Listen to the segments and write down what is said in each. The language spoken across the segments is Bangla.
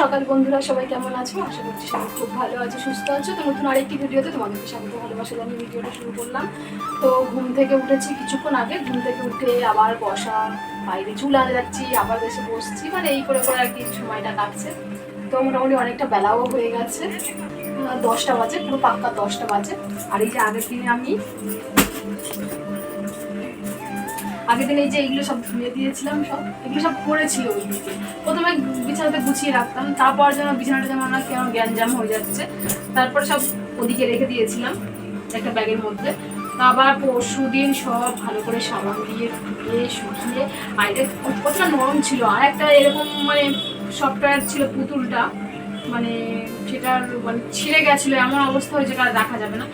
সকাল বন্ধুরা, সবাই কেমন আছো? আশা করছি সবাই খুব ভালো আছো, সুস্থ আছো। তো নতুন আরেকটি ভিডিওতে তোমাদেরকে স্বাগত ভালোবাসা জানিয়ে ভিডিওটা শুরু করলাম। তো ঘুম থেকে উঠেছি কিছুক্ষণ আগে। ঘুম থেকে উঠে আবার বসা, বাইরে চুল আনে যাচ্ছি আবার এসে বসছি। মানে এই করে করে আর কি সময়টা কাটছে। তো মোটামুটি অনেকটা বেলাও হয়ে গেছে। দশটা বাজে, পুরো পাক্কা দশটা বাজে। আর এই যে আগের দিনে আমি আগের দিন এই যে এগুলো সব ধুয়ে দিয়েছিলাম সব, এগুলো সব পড়েছিল ওই প্রথমে বিছানাতে গুছিয়ে রাখতাম, তারপর যেন বিছানাটা যেমন আমার কেমন গ্যাঞ্জাম হয়ে যাচ্ছে। তারপর সব ওদিকে রেখে দিয়েছিলাম একটা ব্যাগের মধ্যে। আবার পরশু দিন সব ভালো করে সাবান দিয়ে ধুয়ে, শুকিয়ে আর এটা কতটা নরম ছিল, আর একটা এরকম মানে সফটওয়্যার ছিল পুতুলটা মানে সেটার মানে ছিঁড়ে গেছিল, এমন অবস্থা হয়েছে কার দেখা যাবে না।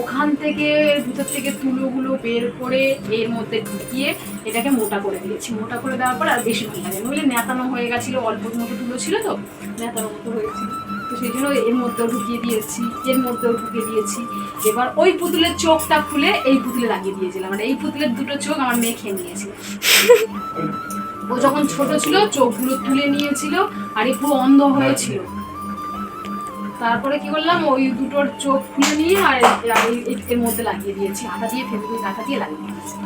ওখান থেকে ভিতর থেকে তুলোগুলো বের করে এর মধ্যে ঢুকিয়ে এটাকে মোটা করে দিয়েছি। মোটা করে দেওয়ার পর আর বেশি ভালো লাগে নইলে নেতানো হয়ে গেছিল, অল্প মতো তুলো ছিল তো নেতানো মতো হয়েছিল তো সেই জন্য এর মধ্যেও ঢুকিয়ে দিয়েছি, এর মধ্যেও ঢুকিয়ে দিয়েছি। এবার ওই পুতুলের চোখটা খুলে এই পুতুলে লাগিয়ে দিয়েছিলাম। মানে এই পুতুলের দুটো চোখ আমার মেয়ে খেয়ে নিয়েছিল। ও যখন ছোট ছিল, চোখগুলো তুলে নিয়েছিল, আর পুরো অন্ধ হয়েছিল। তারপরে কি করলাম ওই দুটোর চোখ খুলে নিয়ে আর এর মধ্যে লাগিয়ে দিয়েছি। আটা দিয়ে ফেব্রিক আটা দিয়ে লাগিয়ে দিয়েছি।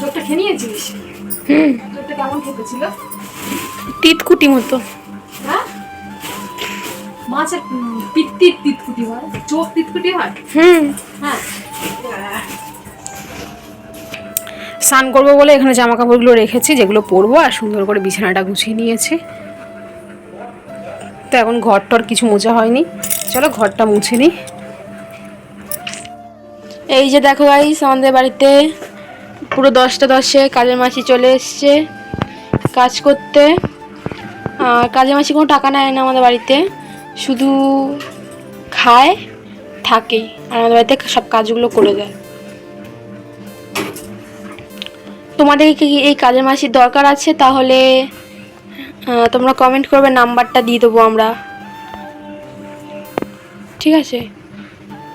চোখটা খেয়ে নিয়েছিস? চোখটা কেমন খেতে ছিল তিতকুটি মতো। হ্যাঁ? মাছের উম, পিত্তির তিতকুটি হয়। চোখ তিতকুটি হয়? হুম। হ্যাঁ। স্নান করব বলে এখানে জামা কাপড়গুলো রেখেছি, যেগুলো পরবো, আর সুন্দর করে বিছানাটা গুছিয়ে নিয়েছি। তো এখন ঘর টর কিছু মোছা হয়নি। চলো ঘরটা মুছে নিই এই যে দেখো গাইস আমাদের বাড়িতে পুরো দশটা দশে কাজের মাসি চলে এসছে কাজ করতে। কাজের মাসি কোনো টাকা নেয় না আমাদের বাড়িতে, শুধু খায়, থাকেই। আর আমাদের বাড়িতে সব কাজগুলো করে দেয়। তোমাদের কি এই কাজের মাসির দরকার আছে? তাহলে তোমরা কমেন্ট করবে, নাম্বারটা দিয়ে দেবো আমরা। ঠিক আছে?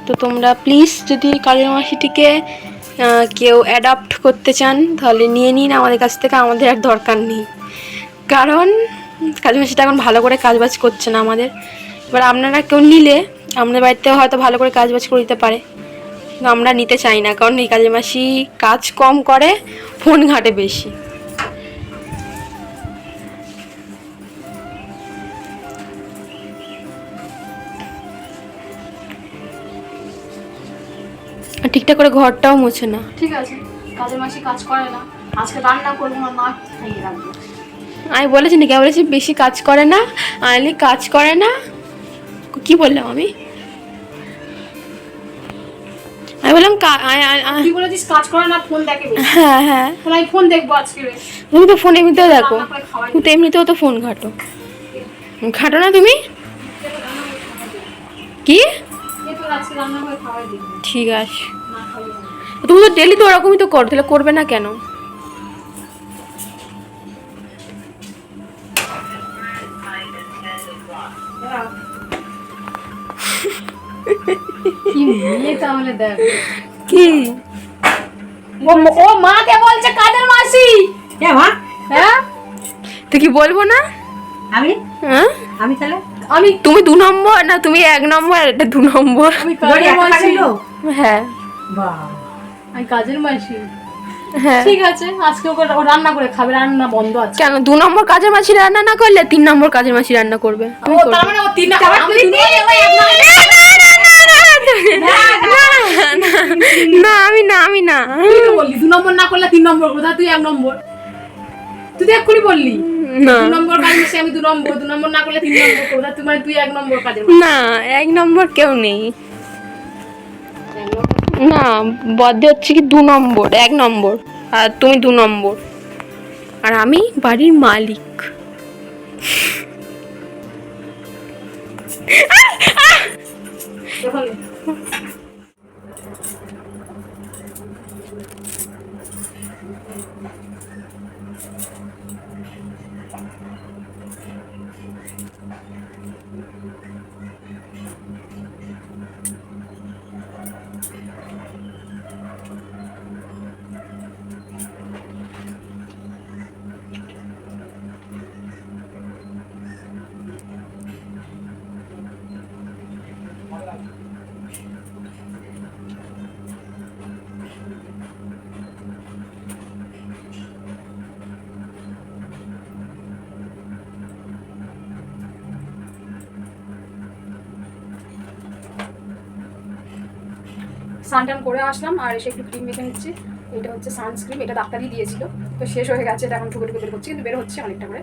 তো তোমরা প্লিজ যদি কাজের মাসিটিকে কেউ অ্যাডাপ্ট করতে চান, তাহলে নিয়ে নিন। আমাদের কাছ থেকে আমাদের আর দরকার নেই। কারণ, কাজের মাসিটা এখন ভালো করে কাজবাজ করছে না আমাদের। এবার আপনারা কেউ নিলে, আমাদের বাড়িতেও হয়তো ভালো করে কাজবাজ করে দিতে পারে। আমরা নিতে চাই না, কারণ এই কাজের মাসি কাজ কম করে ফোন ঘাটে বেশি। ঠিকঠাক করে ঘরটাও মোছে না। ঠিক আছে কাজের মাসি কাজ করে না। আজকে রান্না করব না মা খাইয়ে রাখব। আমি বলেছি নাকি? বলেছি বেশি কাজ করে না আলি কাজ করে না। কি বললাম আমি? আমি বললাম তুই বলেছিস কাজ করে না ফোন দেখে হ্যাঁ হ্যাঁ। আমি ফোন দেখব আজকে তুমি তো ফোন এমনিতেও দেখো। তুমি তো এমনিতেও তো ফোন ঘাটো। ঘাটো না তুমি? কি? ঠিক আছে। তুমি তো ডেলি তো ওরকমই তো করো তাহলে করবে না কেন? দাঁড়াও। কি মেয়ে তাহলে দেখ। কি? ও ও মাকে বলছে কাজের মাসি? হ্যাঁ মা? হ্যাঁ? কি বলব না? আমি? হ্যাঁ? আমি তাহলে? আমি তুমি দু নম্বর না তুমি এক নম্বর এটা দু নম্বর। আমি বলি কাজের মাসি? হ্যাঁ। বাহ। আমি কাজের মাসি। হ্যাঁ। ঠিক আছে আজকে ওকে রান্না করে খাবে রান্না বন্ধ আছে। কেন দু নম্বর কাজের মাসি রান্না না করলে তিন নম্বর কাজের মাসি রান্না করবে? ও তার মানে ও তিন নম্বর- না আমি না আমি না। বললি দু নম্বর না করলে তিন নম্বর কোথা তুই এক নম্বর। তুই তো এক্ষুনি বললি না। দু নম্বর কাজ আমি দু নম্বর দু নম্বর না করলে তিন নম্বর কোথা তুই মানে তুই এক নম্বর কাজের না এক নম্বর কেউ নেই। না হচ্ছে কি দু নম্বর এক নম্বর আর তুমি দু নম্বর। আর আমি বাড়ির মালিক। Thank. স্নান টান করে আসলাম, আর এসে একটু ক্রিম মেখে নিচ্ছি। এটা হচ্ছে সানস্ক্রিন এটা ডাক্তারই দিয়েছিল। তো শেষ হয়ে গেছে, এটা এখন ঠুকে ঠুকে বের করছি কিন্তু বের হচ্ছে অনেকটা করে।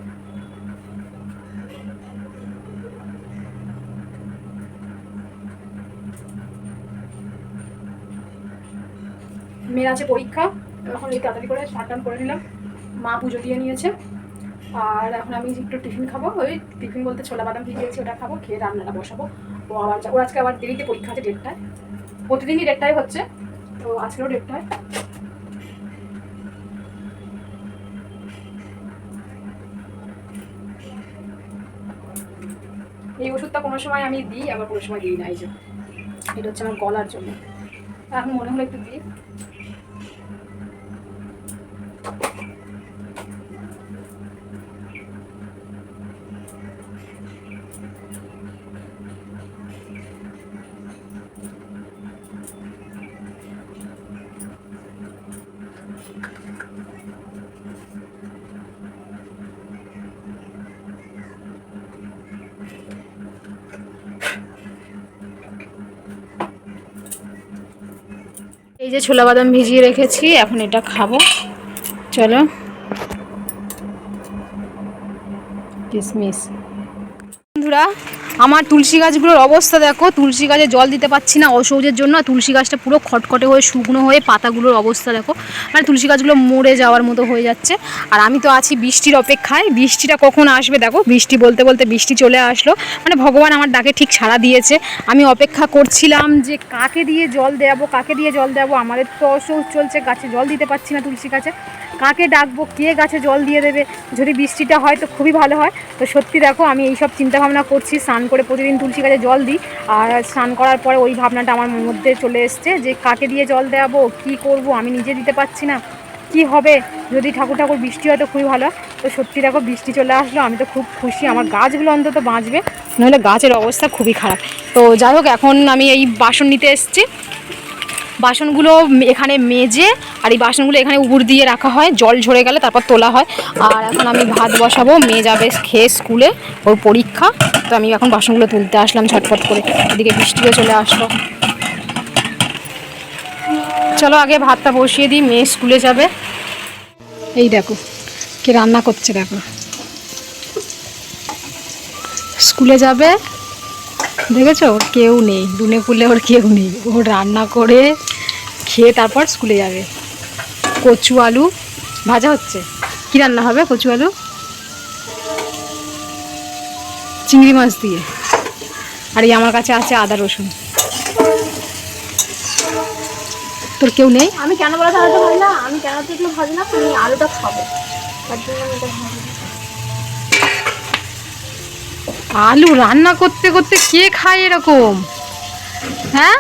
মেয়ের আছে পরীক্ষা, এখন এই তাড়াতাড়ি করে স্নান টান করে নিলাম। মা পুজো দিয়ে নিয়েছে, আর এখন আমি একটু টিফিন খাব। ওই টিফিন বলতে ছোলা বাদাম ভিজিয়েছি, ওটা খাব, খেয়ে রান্নাটা বসাবো। ও আবার ওর আজকে আবার দেরিতে পরীক্ষা আছে ডেটটায় প্রতিদিনই ডেটটাই হচ্ছে। তো আজকেও ডেটটাই এই ওষুধটা কোনো সময় আমি দিই, আবার কোনো সময় দিই না, এই যে। এটা হচ্ছে আমার গলার জন্য। এখন মনে হলো একটু দিই। এই যে ছোলা বাদাম ভিজিয়ে রেখেছি, এখন এটা খাব। চলো। কিসমিস। বন্ধুরা, আমার তুলসী গাছগুলোর অবস্থা দেখো। তুলসী গাছে জল দিতে পারছি না অসৌজের জন্য তুলসী গাছটা পুরো খটখটে হয়ে শুকনো হয়ে পাতাগুলোর অবস্থা দেখো। মানে তুলসী গাছগুলো মরে যাওয়ার মতো হয়ে যাচ্ছে। আর আমি তো আছি বৃষ্টির অপেক্ষায়। বৃষ্টিটা কখন আসবে দেখো, বৃষ্টি বলতে বলতে বৃষ্টি চলে আসলো। মানে ভগবান আমার ডাকে ঠিক সাড়া দিয়েছে। আমি অপেক্ষা করছিলাম যে কাকে দিয়ে জল দেবো কাকে দিয়ে জল দেবো আমাদের তো অসহ চলছে, গাছে জল দিতে পারছি না তুলসী গাছে। কাকে ডাকবো, কে গাছে জল দিয়ে দেবে? যদি বৃষ্টিটা হয় তো খুবই ভালো হয়। তো সত্যি দেখো, আমি এইসব চিন্তাভাবনা করছি, স্নান করে প্রতিদিন তুলসী গাছে জল দিই। আর স্নান করার পরে ওই ভাবনাটা আমার মধ্যে চলে এসছে যে কাকে দিয়ে জল দেওয়াবো কি করব, আমি নিজে দিতে পারছি না। কি হবে? যদি ঠাকুর ঠাকুর বৃষ্টি হয় তো খুবই ভালো। তো সত্যি দেখো, বৃষ্টি চলে আসলো, আমি তো খুব খুশি। আমার গাছগুলো অন্তত বাঁচবে। নাহলে গাছের অবস্থা খুবই খারাপ। তো যাই হোক, এখন আমি এই বাসন নিতে এসেছি। বাসনগুলো এখানে মেজে আর এই বাসনগুলো এখানে উপর দিয়ে রাখা হয়, জল ঝরে গেলে তারপর তোলা হয়। আর এখন আমি ভাত বসাবো, মেয়ে যাবে খেয়ে স্কুলে ওর পরীক্ষা। তো আমি এখন বাসনগুলো তুলতে আসলাম ঝটপট করে। এদিকে বৃষ্টিও চলে আসলো। চলো আগে ভাতটা বসিয়ে দিই, মেয়ে স্কুলে যাবে। এই দেখো, কে রান্না করছে দেখো। স্কুলে যাবে, দেখেছ? কেউ নেই, দুনে ফুলে ওর কেউ নেই। ও রান্না করে খেয়ে তারপর স্কুলে যাবে। কচু আলু ভাজা হচ্ছে। কি রান্না হবে কচু আলু? চিংড়ি মাছ দিয়ে। আর এই আমার কাছে আছে আদা রসুন। তোর কেউ নেই? আমি কেন বলে আলুটা ভাজি না? আমি কেন তো এগুলো ভাজি না? আমি আলুটা খাব। তার জন্য আমি এটা আলু রান্না করতে করতে কে খায় এরকম? হ্যাঁ?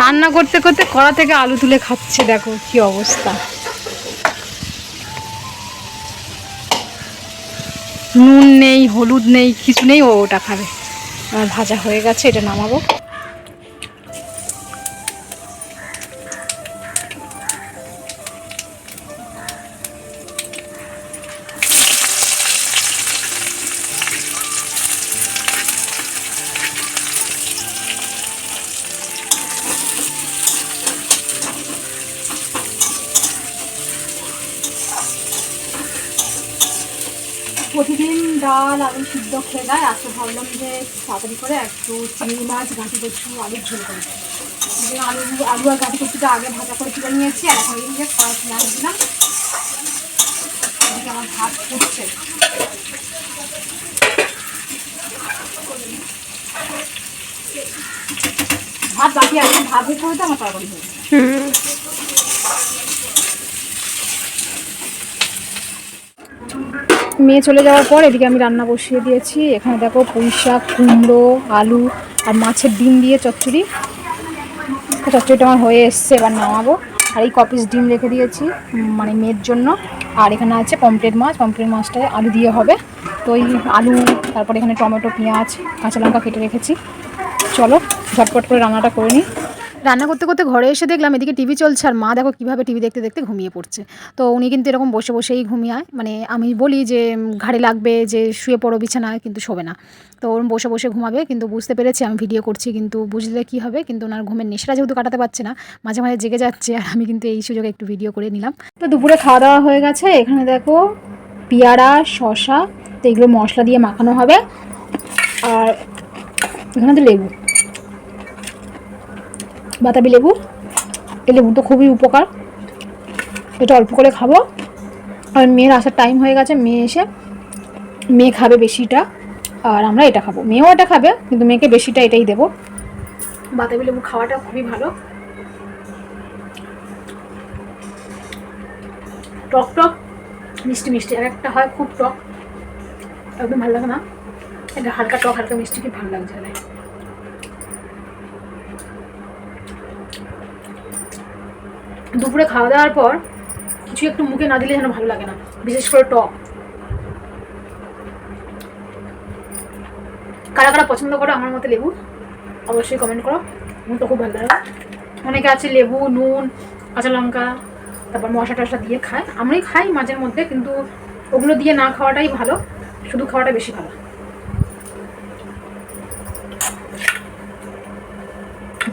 রান্না করতে করতে কড়া থেকে আলু তুলে খাচ্ছে, দেখো কি অবস্থা। নুন নেই, হলুদ নেই, কিছু নেই, ও ওটা খাবে। আমার ভাজা হয়ে গেছে, এটা নামাবো। প্রতিদিন ডাল, আলু সিদ্ধ খেয়ে দেয় আজকে ভাবলাম যে তাড়াতাড়ি করে একটু চিংড়ি মাছ, গাঁটি কচু, আলুর ঝোল করে। আলু আলু আর গাঁটি কচুটা আগে ভাজা করে তুলে নিয়েছি। আর এখন এই যে কড়াই পেঁয়াজ দিলাম। এদিকে আমার ভাত ফুটছে। ভাত বাকি আছে। ভাত হয়ে তো আমার তরকারি হয়ে মেয়ে চলে যাওয়ার পর এদিকে আমি রান্না বসিয়ে দিয়েছি। এখানে দেখো পুঁই শাক, কুমড়ো, আলু আর মাছের ডিম দিয়ে চচ্চড়ি। চচ্চড়িটা আমার হয়ে এসছে, এবার নামাবো। আর এই কপিস ডিম রেখে দিয়েছি মানে মেয়ের জন্য। আর এখানে আছে পমপ্লেট মাছ পমপ্লেট মাছটা আলু দিয়ে হবে। তো এই আলু, তারপরে এখানে টমেটো, পেঁয়াজ, কাঁচা লঙ্কা কেটে রেখেছি। চলো ঝটপট করে রান্নাটা করে নিই। রান্না করতে করতে ঘরে এসে দেখলাম এদিকে টিভি চলছে আর মা দেখো কীভাবে টিভি দেখতে দেখতে ঘুমিয়ে পড়ছে। তো উনি কিন্তু এরকম বসে বসেই ঘুমিয়ে মানে আমি বলি যে ঘাড়ে লাগবে, যে শুয়ে পড়ো বিছানায়, কিন্তু শোবে না। তো ওরম বসে বসে ঘুমাবে, কিন্তু বুঝতে পেরেছি আমি ভিডিও করছি, কিন্তু বুঝলে কী হবে? কিন্তু ওনার ঘুমের নেশাটা যেহেতু কাটাতে পারছে না, মাঝে মাঝে জেগে যাচ্ছে, আর আমি কিন্তু এই সুযোগে একটু ভিডিও করে নিলাম। তো দুপুরে খাওয়া দাওয়া হয়ে গেছে, এখানে দেখো পেয়ারা শশা তো এগুলো মশলা দিয়ে মাখানো হবে। আর এখানে তো লেবু। বাতাবি লেবু। এই লেবু তো খুবই উপকার। এটা অল্প করে খাব। আর মেয়ের আসার টাইম হয়ে গেছে, মেয়ে এসে, মেয়ে খাবে বেশিটা, আর আমরা এটা খাব। মেয়েও এটা খাবে, কিন্তু মেয়েকে বেশিটা এটাই দেবো। বাতাবি লেবু খাওয়াটা খুবই ভালো। টক টক, মিষ্টি মিষ্টি। আর একটা হয় খুব টক, একদম ভালো লাগে না। এটা হালকা টক, হালকা মিষ্টি, কি ভালো লাগছে। দুপুরে খাওয়া দাওয়ার পর কিছু একটু মুখে না দিলে যেন ভালো লাগে না, বিশেষ করে টক। কারা কারা পছন্দ করো আমার মতো লেবু, অবশ্যই কমেন্ট করো। আমার তো খুব ভালো লাগে। অনেকে আছে লেবু, নুন, কাঁচা লঙ্কা, তারপর মশলা টশলা দিয়ে খায়। আমরাই খাই মাঝের মধ্যে, কিন্তু ওগুলো দিয়ে না খাওয়াটাই ভালো, শুধু খাওয়াটা বেশি ভালো।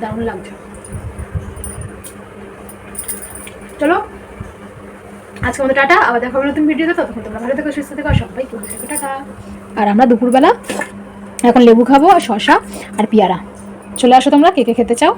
দারুণ লাগছে। চলো। আজকে আমাদের টাটা, আবার দেখা হবে নতুন ভিডিওতে ততক্ষণ তোমরা ভালো থেকো, সুস্থ থেকো সবাই ভালো থেকো, টাটা। আর আমরা দুপুরবেলা এখন লেবু খাব আর শশা আর পেয়ারা। চলে আসো তোমরা, কে কে খেতে চাও?